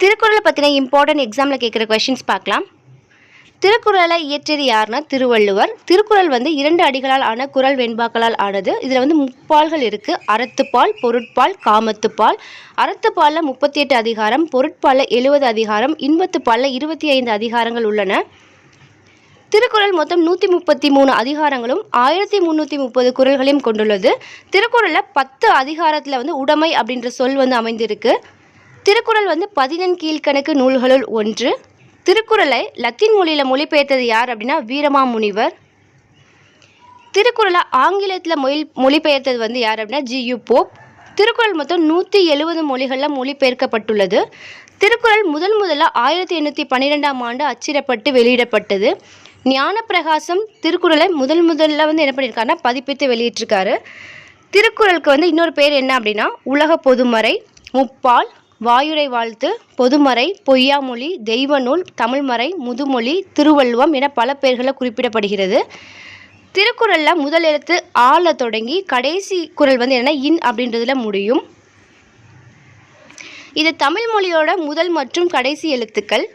திருக்குறளை பற்றின இம்பார்ட்டன்ட் எக்ஸாமில் கேட்குற கொஷின்ஸ் பார்க்கலாம். திருக்குறளை இயற்றியது யாருன்னா திருவள்ளுவர். திருக்குறள் வந்து இரண்டு அடிகளால் ஆன குறள் வெண்பாக்களால் ஆனது. இதில் வந்து முப்பால்கள் இருக்குது அறத்துப்பால் பொருட்பால் காமத்துப்பால். அறத்துப்பாலில் முப்பத்தி எட்டு அதிகாரம் பொருட்பாலில் எழுபது அதிகாரம் இன்பத்துப்பாலில் இருபத்தி ஐந்து அதிகாரங்கள் உள்ளன. திருக்குறள் மொத்தம் நூற்றி முப்பத்தி மூணு அதிகாரங்களும் ஆயிரத்தி முந்நூற்றி முப்பது குறள்களையும் கொண்டுள்ளது. திருக்குறளில் பத்து அதிகாரத்தில் வந்து உடைமை அப்படின்ற சொல் வந்து அமைந்திருக்கு. திருக்குறள் வந்து பதினெண் கீழ்க்கணக்கு நூல்களுள் ஒன்று. திருக்குறளை லத்தீன் மொழியில் மொழிபெயர்த்தது யார் அப்படின்னா வீரமாமுனிவர். திருக்குறளை ஆங்கிலத்தில் மொழி மொழிபெயர்த்தது வந்து யார் அப்படின்னா ஜியு போப். திருக்குறள் மொத்தம் நூற்றி எழுபது மொழிகளில் மொழிபெயர்க்கப்பட்டுள்ளது. திருக்குறள் முதல் முதல்ல ஆயிரத்தி எண்ணூற்றி பன்னிரெண்டாம் ஆண்டு அச்சிடப்பட்டு வெளியிடப்பட்டது. ஞானப்பிரகாசம் திருக்குறளை முதல் முதல்ல வந்து என்ன பண்ணியிருக்காருன்னா பதிப்பித்து வெளியிட்டிருக்காரு. திருக்குறளுக்கு வந்து இன்னொரு பேர் என்ன அப்படின்னா உலக பொதுமறை முப்பால் வாயுரை வாழ்த்து பொதுமறை பொய்யாமொழி தெய்வநூல் தமிழ்மறை முதுமொழி திருவள்ளுவம் என பல பெயர்களில் குறிப்பிடப்படுகிறது. திருக்குறளில் முதல் எழுத்து ஆள தொடங்கி கடைசி குறள் வந்து என்ன இன் அப்படின்றதுல முடியும். இது தமிழ் மொழியோட முதல் மற்றும் கடைசி எழுத்துக்கள்.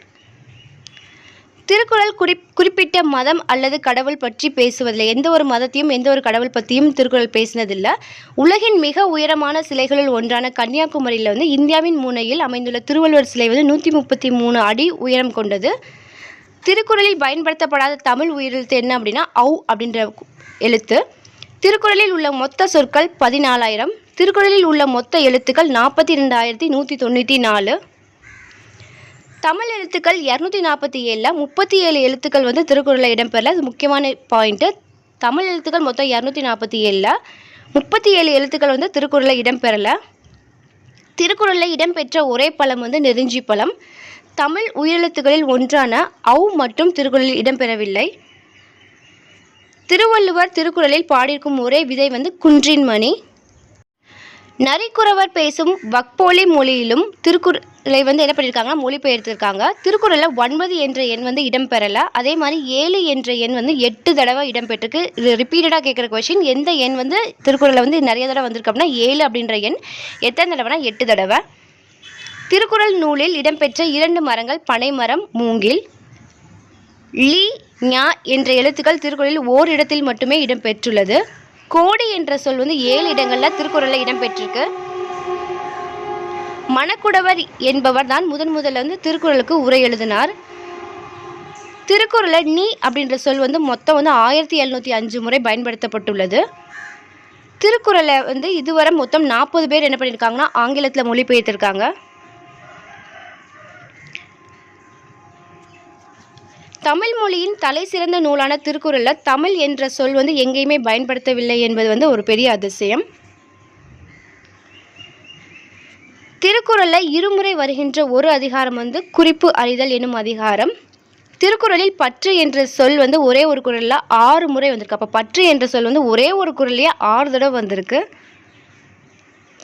திருக்குறள் குறி குறிப்பிட்ட மதம் அல்லது கடவுள் பற்றி பேசுவதில்லை. எந்த ஒரு மதத்தையும் எந்த ஒரு கடவுள் பற்றியும் திருக்குறள் பேசினதில்லை. உலகின் மிக உயரமான சிலைகளுள் ஒன்றான கன்னியாகுமரியில் வந்து இந்தியாவின் மூனையில் அமைந்துள்ள திருவள்ளுவர் சிலை வந்து நூற்றி முப்பத்தி மூணு அடி உயரம் கொண்டது. திருக்குறளில் பயன்படுத்தப்படாத தமிழ் உயிரெழுத்து என்ன அப்படின்னா ஔ அப்படின்ற எழுத்து. திருக்குறளில் உள்ள மொத்த சொற்கள் பதினாலாயிரம். திருக்குறளில் உள்ள மொத்த எழுத்துக்கள் நாற்பத்தி ரெண்டாயிரத்தி நூற்றி தொண்ணூற்றி நாலு. தமிழ் எழுத்துக்கள் இரநூத்தி நாற்பத்தி ஏழில் முப்பத்தி ஏழு எழுத்துக்கள் வந்து திருக்குறளில் இடம்பெறல. அது முக்கியமான பாயிண்ட்டு தமிழ் எழுத்துக்கள் மொத்தம் இரநூத்தி நாற்பத்தி ஏழில் முப்பத்தி ஏழு எழுத்துக்கள் வந்து திருக்குறளில் இடம்பெறல. திருக்குறளில் இடம்பெற்ற ஒரே பழம் வந்து நெருஞ்சி பழம். தமிழ் உயிரெழுத்துக்களில் ஒன்றான ஔ மற்றும் திருக்குறளில் இடம்பெறவில்லை. திருவள்ளுவர் திருக்குறளில் பாடியிருக்கும் ஒரே விதை வந்து குன்றின் மணி. நரிக்குறவர் பேசும் வக்போலி மொழியிலும் திருக்குற வந்து என்ன பண்ணியிருக்காங்கன்னா மொழிபெயர்த்திருக்காங்க. திருக்குறளில் ஒன்பது என்ற எண் வந்து இடம்பெறலை. அதே மாதிரி ஏழு என்ற எண் வந்து எட்டு தடவை இடம்பெற்றிருக்கு. இது ரிப்பீட்டடாக கேட்குற கொஷின் எந்த எண் வந்து திருக்குறளில் வந்து நிறைய தடவை வந்திருக்கு அப்படின்னா ஏழு அப்படின்ற எண். எத்தனை தடவைனா எட்டு தடவை. திருக்குறள் நூலில் இடம்பெற்ற இரண்டு மரங்கள் பனைமரம் மூங்கில். லீ ஞா என்ற எழுத்துக்கள் திருக்குறளில் ஓரிடத்தில் மட்டுமே இடம்பெற்றுள்ளது. கோடி என்ற சொல் வந்து ஏழு இடங்களில் திருக்குறளில் இடம்பெற்றிருக்கு. மணக்குடவர் என்பவர் தான் முதன் முதல்ல வந்து திருக்குறளுக்கு உரை எழுதினார். திருக்குறளை நீ அப்படின்ற சொல் வந்து மொத்தம் வந்து ஆயிரத்தி எழுநூற்றி அஞ்சு முறை பயன்படுத்தப்பட்டுள்ளது. திருக்குறளை வந்து இதுவரை மொத்தம் நாற்பது பேர் என்ன பண்ணியிருக்காங்கன்னா ஆங்கிலத்தில் மொழிபெயர்த்திருக்காங்க. தமிழ் மொழியின் தலை சிறந்த நூலான திருக்குறளில் தமிழ் என்ற சொல் வந்து எங்கேயுமே பயன்படுத்தவில்லை என்பது வந்து ஒரு பெரிய அதிசயம். திருக்குறளில் இருமுறை வருகின்ற ஒரு அதிகாரம் வந்து குறிப்பு அறிதல் எனும் அதிகாரம். திருக்குறளில் பற்று என்ற சொல் வந்து ஒரே ஒரு குறளில் ஆறு முறை வந்திருக்கு. அப்போ பற்று என்ற சொல் வந்து ஒரே ஒரு குரல்லையே ஆறு தடவை வந்திருக்கு.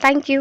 தேங்க்யூ